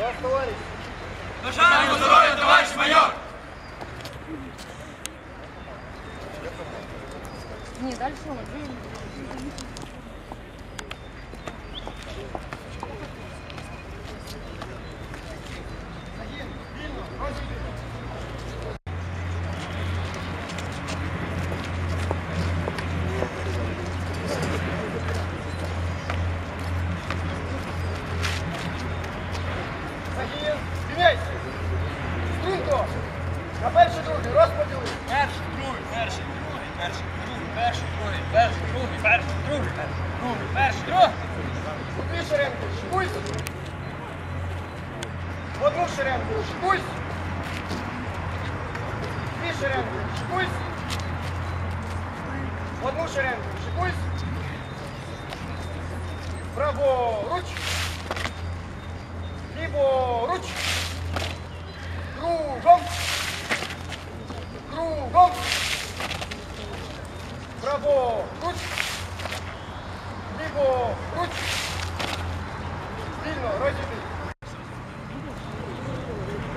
Вас, товарищ. Бажаємо здоров'я, товариш майор! Ні, далі що? На перший, другий. Розподіли. Перший, другий, перший, другий, перший, другий, перший, другий, перший, другий, перший, другий, перший, другий, перший, другий. У дві шеренги. Шикуйся. В одну шеренгу. Шикуйся. Дві шеренги. Шикуйся. В одну шеренгу. Шикуйся. Праворуч. Ліворуч. 하고 굿 그리고 굿 스윙 러시드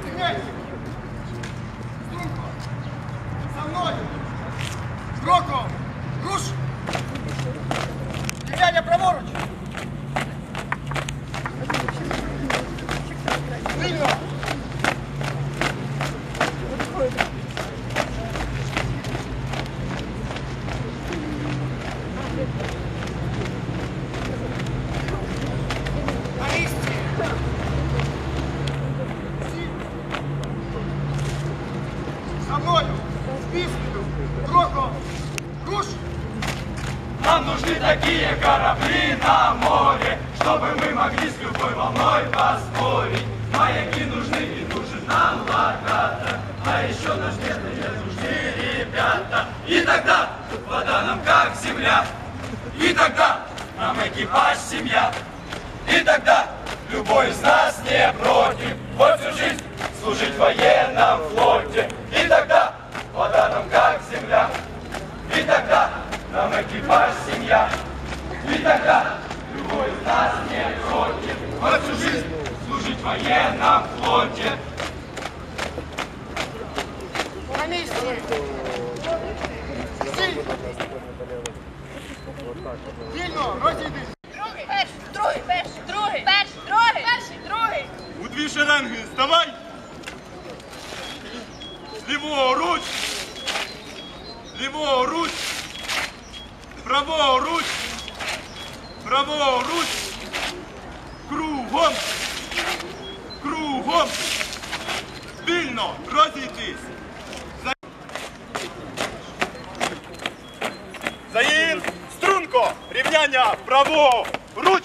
승리 Нам нужны такие корабли на море, чтобы мы могли с любой волной поспорить. Маяки нужны и нужен нам локатор, а еще наш бедные нужны ребята. И тогда вода нам как земля, и тогда нам экипаж семья, и тогда любой из нас не против вот всю жизнь служить в военном флоте. И тогда вода нам как земля, и тогда нам экипаж семья. И тогда любой из нас не против вот всю жизнь служить в военном флоте. На місці. Стій. Вільно, розійдись. Другий, перший, другий, перший, другий, перший, другий, перший, другий. У дві шеренги ставай. Ліворуч. Ліворуч. Праворуч. Праворуч. Кругом. Кругом. Вільно розійтись. За- Заїн. Струнко. Рівняння. Праворуч.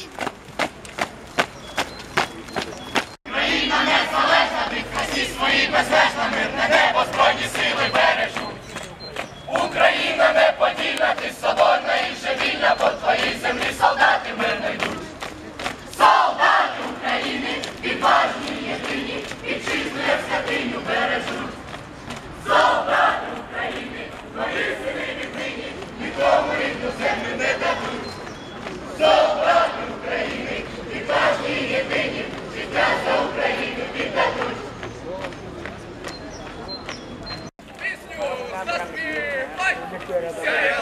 campeonato.